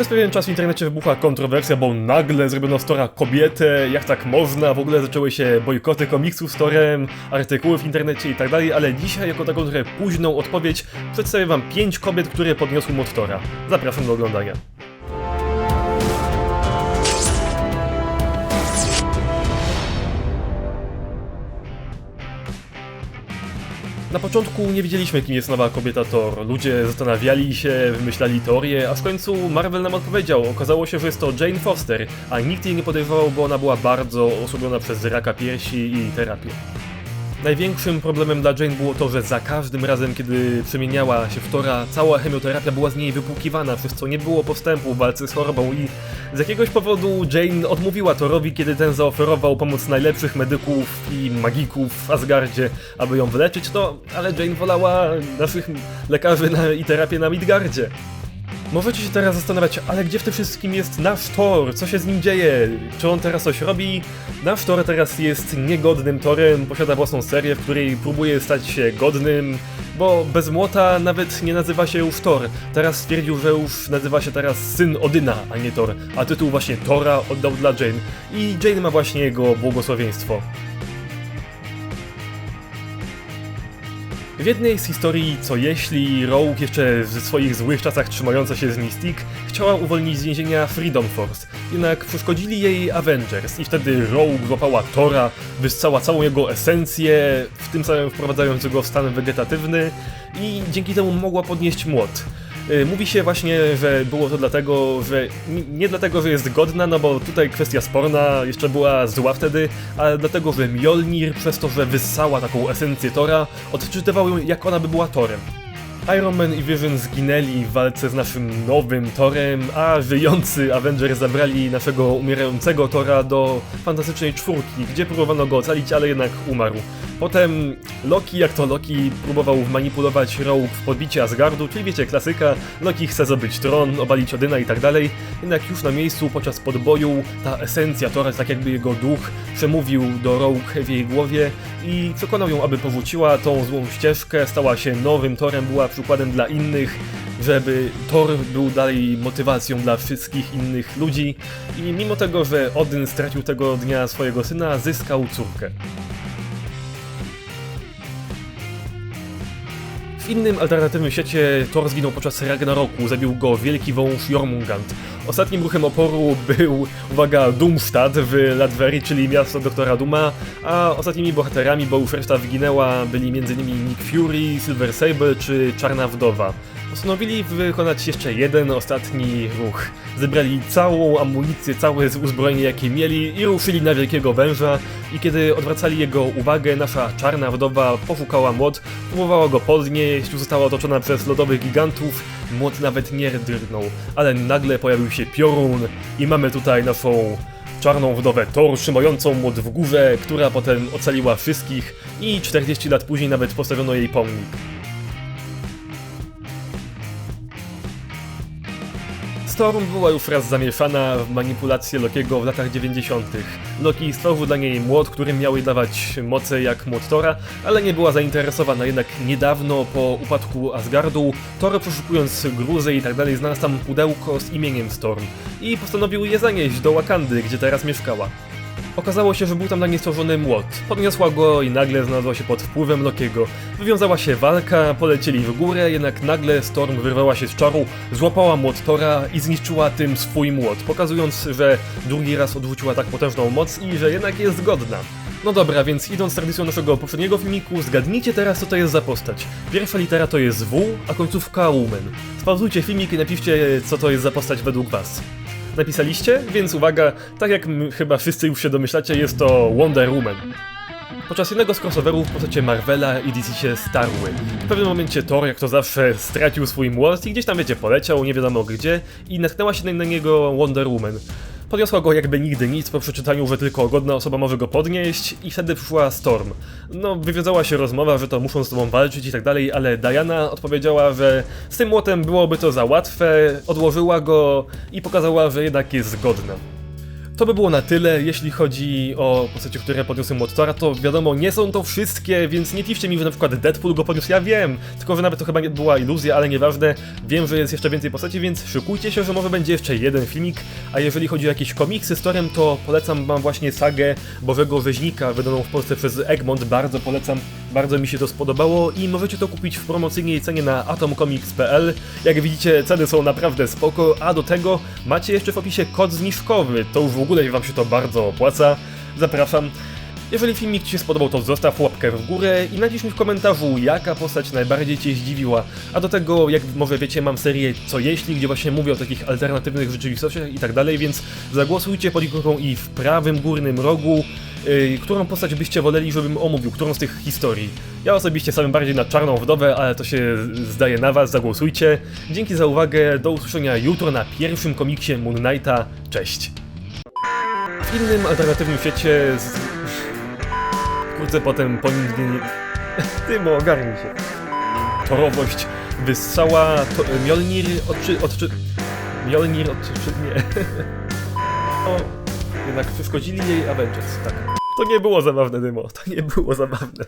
Przez pewien czas w internecie wybuchła kontrowersja, bo nagle zrobiono z Tora kobietę, jak tak można, w ogóle zaczęły się bojkoty komiksów z Torem, artykuły w internecie i tak dalej, ale dzisiaj jako taką trochę późną odpowiedź przedstawię wam 5 kobiet, które podniosły mod Tora. Zapraszam do oglądania. Na początku nie wiedzieliśmy, kim jest nowa kobieta Thor. Ludzie zastanawiali się, wymyślali teorie, a w końcu Marvel nam odpowiedział. Okazało się, że jest to Jane Foster, a nikt jej nie podejrzewał, bo ona była bardzo osłabiona przez raka piersi i terapię. Największym problemem dla Jane było to, że za każdym razem, kiedy przemieniała się w Tora, cała chemioterapia była z niej wypłukiwana, przez co nie było postępu w walce z chorobą i z jakiegoś powodu Jane odmówiła Thorowi, kiedy ten zaoferował pomoc najlepszych medyków i magików w Asgardzie, aby ją wyleczyć, no ale Jane wolała naszych lekarzy na, i terapię na Midgardzie. Możecie się teraz zastanawiać, ale gdzie w tym wszystkim jest nasz Thor? Co się z nim dzieje? Czy on teraz coś robi? Nasz Thor teraz jest niegodnym Torem, posiada własną serię, w której próbuje stać się godnym, bo bez młota nawet nie nazywa się już Thor. Teraz stwierdził, że już nazywa się teraz Syn Odyna, a nie Thor, a tytuł właśnie Tora oddał dla Jane. I Jane ma właśnie jego błogosławieństwo. W jednej z historii, co jeśli Rogue jeszcze w swoich złych czasach trzymająca się z Mystic chciała uwolnić z więzienia Freedom Force, jednak przeszkodzili jej Avengers i wtedy Rogue złapała Tora, wyssała całą jego esencję, w tym samym wprowadzając go w stan wegetatywny i dzięki temu mogła podnieść młot. Y, Mówi się właśnie, że było to dlatego, że nie dlatego, że jest godna, no bo tutaj kwestia sporna jeszcze była zła wtedy, ale dlatego, że Mjolnir przez to, że wyssała taką esencję Tora, odczytywał ją jak ona by była Torem. Iron Man i Vision zginęli w walce z naszym nowym Torem, a żyjący Avengers zabrali naszego umierającego Tora do Fantastycznej Czwórki, gdzie próbowano go ocalić, ale jednak umarł. Potem Loki, jak to Loki, próbował manipulować Rogue w podbicie Asgardu, czyli wiecie, klasyka, Loki chce zdobyć tron, obalić Odyna i tak dalej, jednak już na miejscu podczas podboju ta esencja Tora, tak jakby jego duch, przemówił do Rogue w jej głowie i przekonał ją, aby powróciła. Tą złą ścieżkę, stała się nowym Torem, była przykładem dla innych, żeby Thor był dalej motywacją dla wszystkich innych ludzi. I mimo tego, że Odyn stracił tego dnia swojego syna, zyskał córkę. W innym alternatywnym świecie Thor zginął podczas Ragnaroku, zabił go wielki wąż Jormungand. Ostatnim ruchem oporu był, uwaga, Doomstad w Ladverii, czyli miasto doktora Duma, a ostatnimi bohaterami, bo już reszta wyginęła, byli m.in. Nick Fury, Silver Sable czy Czarna Wdowa. Postanowili wykonać jeszcze jeden ostatni ruch. Zebrali całą amunicję, całe uzbrojenie jakie mieli i ruszyli na wielkiego węża i kiedy odwracali jego uwagę, nasza czarna wdowa poszukała młot, próbowała go podnieść, została otoczona przez lodowych gigantów, młot nawet nie drgnął, ale nagle pojawił się piorun i mamy tutaj naszą czarną wdowę Thor trzymającą młot w górze, która potem ocaliła wszystkich i 40 lat później nawet postawiono jej pomnik. Storm była już raz zamieszana w manipulację Lokiego w latach 90. Loki stworzył dla niej młot, który miał jej dawać moce jak młot Tora, ale nie była zainteresowana, jednak niedawno po upadku Asgardu, Thor przeszukując gruzę i tak dalej znalazł tam pudełko z imieniem Storm i postanowił je zanieść do Wakandy, gdzie teraz mieszkała. Okazało się, że był tam dla niej stworzony młot. Podniosła go i nagle znalazła się pod wpływem Lokiego. Wywiązała się walka, polecieli w górę, jednak nagle Storm wyrwała się z czaru, złapała młot Tora i zniszczyła tym swój młot, pokazując, że drugi raz odwróciła tak potężną moc i że jednak jest zgodna. No dobra, więc idąc tradycją naszego poprzedniego filmiku, zgadnijcie teraz co to jest za postać. Pierwsza litera to jest W, a końcówka Woman. Spauzujcie filmik i napiszcie co to jest za postać według was. Napisaliście? Więc uwaga, tak jak chyba wszyscy już się domyślacie, jest to Wonder Woman. Podczas jednego z crossoverów postacie Marvela i DC się starły. W pewnym momencie Thor, jak to zawsze, stracił swój młot i gdzieś tam, wiecie, poleciał, nie wiadomo gdzie, i natknęła się na niego Wonder Woman. Podniosła go jakby nigdy nic po przeczytaniu, że tylko godna osoba może go podnieść i wtedy przyszła Storm. No, wywiązała się rozmowa, że to muszą z tobą walczyć i tak dalej, ale Diana odpowiedziała, że z tym młotem byłoby to za łatwe, odłożyła go i pokazała, że jednak jest zgodna. To by było na tyle, jeśli chodzi o postacie, które podniosły Mottora, to wiadomo, nie są to wszystkie, więc nie piszcie mi, że na przykład Deadpool go podniósł, ja wiem, tylko że nawet to chyba nie była iluzja, ale nieważne, wiem, że jest jeszcze więcej postaci, więc szykujcie się, że może będzie jeszcze jeden filmik, a jeżeli chodzi o jakieś komiksy z Torem, to polecam wam właśnie sagę Bożego Rzeźnika, wydaną w Polsce przez Egmont, bardzo polecam, bardzo mi się to spodobało i możecie to kupić w promocyjnej cenie na atomcomics.pl, jak widzicie ceny są naprawdę spoko, a do tego macie jeszcze w opisie kod zniżkowy, to już w ogóle wam się to bardzo opłaca, zapraszam. Jeżeli filmik Ci się spodobał, to zostaw łapkę w górę i napisz mi w komentarzu, jaka postać najbardziej Cię zdziwiła. A do tego, jak może wiecie, mam serię Co Jeśli, gdzie właśnie mówię o takich alternatywnych rzeczywistościach i tak dalej, więc zagłosujcie pod ikonką i w prawym górnym rogu, którą postać byście woleli, żebym omówił, którą z tych historii. Ja osobiście stawiam bardziej na Czarną Wdowę, ale to się zdaje na Was, zagłosujcie. Dzięki za uwagę, do usłyszenia jutro na pierwszym komiksie Moon Knighta. Cześć! W innym alternatywnym świecie z... Potem ponigdy... Tymo, ogarnij się. Torowość wyssała to, Mjolnir odczy... odczy... Mjolnir odczy... nie. O, jednak przeszkodzili jej Avengers, tak. To nie było zabawne, Dymo, to nie było zabawne.